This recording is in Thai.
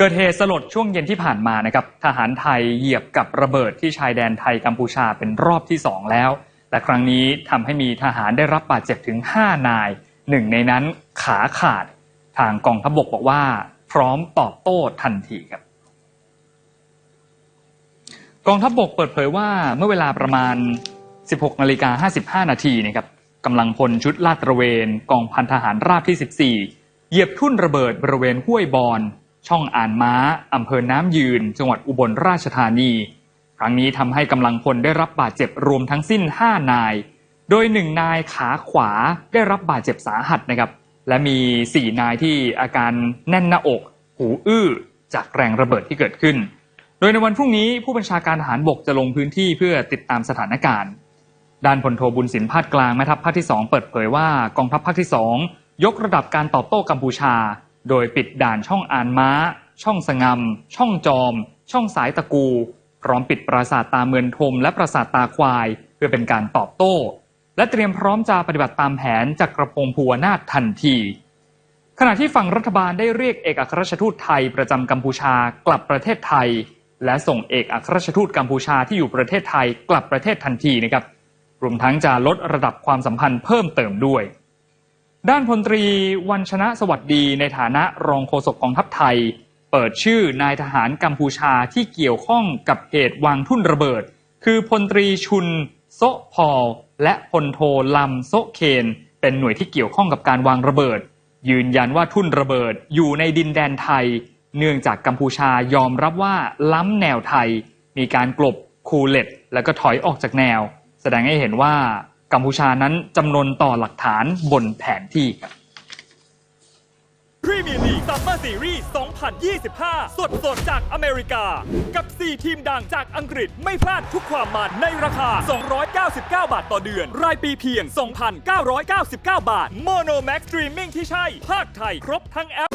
เกิดเหตุสลดช่วงเย็นที่ผ่านมานะครับทหารไทยเหยียบกับระเบิดที่ชายแดนไทยกัมพูชาเป็นรอบที่สองแล้ว แต่ครั้งนี้ทำให้มีทหารได้รับบาดเจ็บถึง 5 นายหนึ่งในนั้นขาขาด ทางกองทัพบกบอกว่า พร้อมตอบโต้ทันทีครับ กองทัพบกเปิดเผยว่าเมื่อเวลาประมาณ 16นาฬิกา55 นาทีนะครับกำลังพลชุดลาดตระเวน กองพันทหารราบที่ 14 เหยียบทุ่นระเบิดบริเวณห้วยบอน ช่องอ่านม้าอำเภอน้ำยืน จังหวัดอุบลราชธานี ครั้งนี้ทำให้กำลังพลได้รับบาดเจ็บรวมทั้งสิ้น 5 นาย โดยหนึ่งนายขาขวาได้รับบาดเจ็บสาหัสนะครับ และมี 4 นายที่อาการแน่นหน้าอก หูอื้อ จากแรงระเบิดที่เกิดขึ้น โดยในวันพรุ่งนี้ผู้บัญชาการทหารบกจะลงพื้นที่เพื่อติดตามสถานการณ์ด้านพลโทบุญสินพาดกลางแม่ทัพภาคที่ 2 เปิดเผยว่ากองทัพภาคที่ 2 ยกระดับการตอบโต้กัมพูชา โดยปิดด่านช่องอานม้า ช่องสงมช่องจอม ช่องสายตะกู พร้อมปิดปราสาทตาเมือนทมและปราสาทตาควาย เพื่อเป็นการตอบโต้ และเตรียมพร้อมจะปฏิบัติตามแผนจากกระพงภูวนาถทันที ขณะที่ฝั่งรัฐบาลได้เรียกเอกอัครราชทูตไทยประจำกัมพูชากลับประเทศไทย และส่งเอกอัครราชทูตกัมพูชาที่อยู่ประเทศไทยกลับประเทศทันทีนะครับรวมทั้งจะลดระดับความสัมพันธ์เพิ่มเติมด้วย ด้านพลตรีวันชนะสวัสดีในฐานะรองโฆษกกองทัพไทย เปิดชื่อนายทหารกัมพูชาที่เกี่ยวข้องกับเหตุวางทุ่นระเบิด คือพลตรีชุน โซพอลและพลโทลำโซเคน เป็นหน่วยที่เกี่ยวข้องกับการวางระเบิด ยืนยันว่าทุ่นระเบิดอยู่ในดินแดนไทย เนื่องจากกัมพูชายอมรับว่าล้ำแนวไทย มีการกลบคูเล็ต แล้วก็ถอยออกจากแนว แสดงให้เห็นว่า กัมพูชานั้นจำนวนต่อหลักฐานบนแผนที่ครับพรีเมียร์ลีกซัมเมอร์ซีรีส์ 2025 สดสดๆจากอเมริกา กับ 4 ทีมดังจากอังกฤษไม่พลาดทุกความมันในราคา 299 บาทต่อเดือน รายปีเพียง 2,999 บาท โมโนแม็กซ์สตรีมมิ่งที่ใช่ ภาคไทยครบทั้งแอป